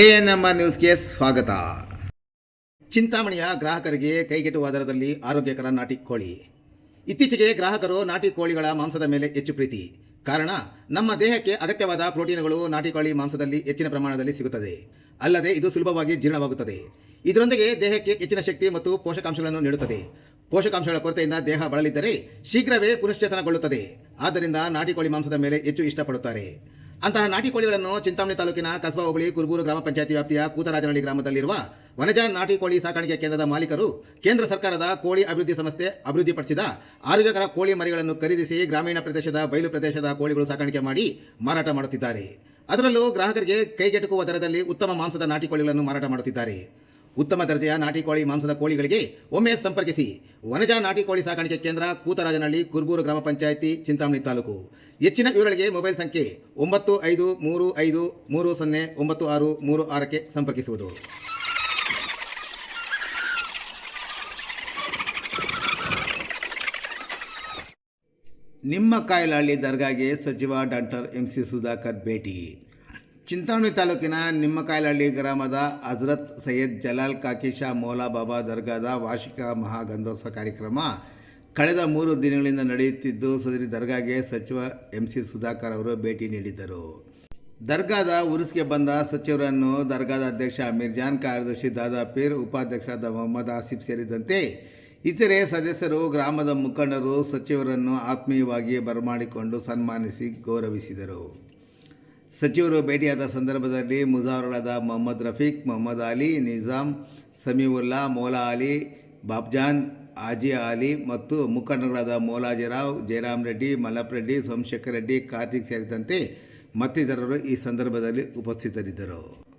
A N M R ನ್ಯೂಸ್ಗೆ ಸ್ವಾಗತ. ಚಿಂತಾಮಣಿಯ ಗ್ರಾಹಕರಿಗೆ ಕೈಗೆಟುವ ದರದಲ್ಲಿ ಆರೋಗ್ಯಕರ ನಾಟಿ ಕೋಳಿ. ಇತ್ತೀಚೆಗೆ ಗ್ರಾಹಕರು ನಾಟಿ ಕೋಳಿಗಳ ಮಾಂಸದ ಮೇಲೆ ಹೆಚ್ಚು ಪ್ರೀತಿ. ಕಾರಣ, ನಮ್ಮ ದೇಹಕ್ಕೆ ಅಗತ್ಯವಾದ ಪ್ರೋಟೀನುಗಳು ನಾಟಿ ಕೋಳಿ ಮಾಂಸದಲ್ಲಿ ಹೆಚ್ಚಿನ ಪ್ರಮಾಣದಲ್ಲಿ ಸಿಗುತ್ತದೆ. ಅಲ್ಲದೆ ಇದು ಸುಲಭವಾಗಿ ಜೀರ್ಣವಾಗುತ್ತದೆ. ಇದರೊಂದಿಗೆ ದೇಹಕ್ಕೆ ಹೆಚ್ಚಿನ ಶಕ್ತಿ ಮತ್ತು ಪೋಷಕಾಂಶಗಳನ್ನು ನೀಡುತ್ತದೆ. ಪೋಷಕಾಂಶಗಳ ಕೊರತೆಯಿಂದ ದೇಹ ಬಳಲಿದ್ದರೆ ಶೀಘ್ರವೇ ಪುನಶ್ಚೇತನಗೊಳ್ಳುತ್ತದೆ. ಆದ್ದರಿಂದ ನಾಟಿ ಕೋಳಿ ಮಾಂಸದ ಮೇಲೆ ಹೆಚ್ಚು ಇಷ್ಟಪಡುತ್ತಾರೆ. ಅಂತಹ ನಾಟಿ ಕೋಳಿಗಳನ್ನು ಚಿಂತಾಮಣಿ ತಾಲೂಕಿನ ಕಸಬಾ ಹೋಬಳಿ ಕುರುಬೂರು ಗ್ರಾಮ ಪಂಚಾಯತಿ ವ್ಯಾಪ್ತಿಯ ಕೂತರಾಜನಹಳ್ಳಿ ಗ್ರಾಮದಲ್ಲಿರುವ ವನಜ ನಾಟಿ ಕೋಳಿ ಸಾಕಾಣಿಕೆ ಕೇಂದ್ರದ ಮಾಲೀಕರು ಕೇಂದ್ರ ಸರ್ಕಾರದ ಕೋಳಿ ಅಭಿವೃದ್ಧಿ ಸಂಸ್ಥೆ ಅಭಿವೃದ್ಧಿಪಡಿಸಿದ ಆರೋಗ್ಯಕರ ಕೋಳಿ ಮರಿಗಳನ್ನು ಖರೀದಿಸಿ ಗ್ರಾಮೀಣ ಪ್ರದೇಶದ ಬಯಲು ಪ್ರದೇಶದ ಕೋಳಿಗಳು ಸಾಕಾಣಿಕೆ ಮಾಡಿ ಮಾರಾಟ ಮಾಡುತ್ತಿದ್ದಾರೆ. ಅದರಲ್ಲೂ ಗ್ರಾಹಕರಿಗೆ ಕೈಗೆಟುಕುವ ದರದಲ್ಲಿ ಉತ್ತಮ ಮಾಂಸದ ನಾಟಿ ಕೋಳಿಗಳನ್ನು ಮಾರಾಟ ಮಾಡುತ್ತಿದ್ದಾರೆ. ಉತ್ತಮ ದರ್ಜೆಯ ನಾಟಿ ಕೋಳಿ ಮಾಂಸದ ಕೋಳಿಗಳಿಗೆ ಒಮ್ಮೆ ಸಂಪರ್ಕಿಸಿ. ವನಜ ನಾಟಿ ಕೋಳಿ ಸಾಕಾಣಿಕೆ ಕೇಂದ್ರ ಕೂತರಾಜನಹಳ್ಳಿ ಕುರ್ಬೂರು ಗ್ರಾಮ ಪಂಚಾಯಿತಿ, ಚಿಂತಾಮಣಿ ತಾಲೂಕು. ಹೆಚ್ಚಿನ ವಿವರಗಳಿಗೆ ಮೊಬೈಲ್ ಸಂಖ್ಯೆ ಒಂಬತ್ತು ಐದು ಮೂರು ಐದು ಮೂರು ಸೊನ್ನೆ ಒಂಬತ್ತು ಆರು ಮೂರು ಆರಕ್ಕೆ ಸಂಪರ್ಕಿಸುವುದು. ನಿಮ್ಮ ಕಾಯಲಹಳ್ಳಿ ದರ್ಗಾಗೆ ಸಚಿವ ಡಾಕ್ಟರ್ ಎಂ ಸಿ ಸುಧಾಕರ್ ಭೇಟಿ. ಚಿಂತಾಮಣಿ ತಾಲೂಕಿನ ನಿಮ್ಮಕಾಯಿಲಹಳ್ಳಿ ಗ್ರಾಮದ ಹಜರತ್ ಸೈಯದ್ ಜಲಾಲ್ ಕಾಕಿಶಾ ಮೌಲಾ ಬಾಬಾ ದರ್ಗಾದ ವಾರ್ಷಿಕ ಮಹಾಗಂಧೋತ್ಸವ ಕಾರ್ಯಕ್ರಮ ಕಳೆದ ಮೂರು ದಿನಗಳಿಂದ ನಡೆಯುತ್ತಿದ್ದು, ಸದರಿ ದರ್ಗಾಗೆ ಸಚಿವ ಎಂ ಸಿ ಸುಧಾಕರ್ ಅವರು ಭೇಟಿ ನೀಡಿದ್ದರು. ದರ್ಗಾದ ಉರುಸ್ಗೆ ಬಂದ ಸಚಿವರನ್ನು ದರ್ಗಾದ ಅಧ್ಯಕ್ಷ ಅಮೀರ್ ಜಾನ್, ಕಾರ್ಯದರ್ಶಿ ದಾದಾ ಪೀರ್, ಉಪಾಧ್ಯಕ್ಷರಾದ ಮೊಹಮ್ಮದ್ ಆಸಿಫ್ ಸೇರಿದಂತೆ ಇತರೆ ಸದಸ್ಯರು, ಗ್ರಾಮದ ಮುಖಂಡರು ಸಚಿವರನ್ನು ಆತ್ಮೀಯವಾಗಿ ಬರಮಾಡಿಕೊಂಡು ಸನ್ಮಾನಿಸಿ ಗೌರವಿಸಿದರು. ಸಚಿವರು ಭೇಟಿಯಾದ ಸಂದರ್ಭದಲ್ಲಿ ಮುಜಾವರಳಾದ ಮೊಹಮ್ಮದ್ ರಫೀಕ್, ಮೊಹಮ್ಮದ್ ಅಲಿ ನಿಜಾಮ್ ಸಮೀವುಲ್ಲಾ, ಮೌಲಾ ಅಲಿ, ಬಾಬ್ಜಾನ್ ಆಜಿ ಅಲಿ ಮತ್ತು ಮುಖಂಡಗಳಾದ ಮೌಲಾಜಿರಾವ್ ಜಯರಾಮ್ ರೆಡ್ಡಿ, ಮಲ್ಲಪ್ಪ ರೆಡ್ಡಿ, ಸೋಮಶೇಖರ್ ರೆಡ್ಡಿ, ಕಾರ್ತಿಕ್ ಸೇರಿದಂತೆ ಮತ್ತಿತರರು ಈ ಸಂದರ್ಭದಲ್ಲಿ ಉಪಸ್ಥಿತರಿದ್ದರು.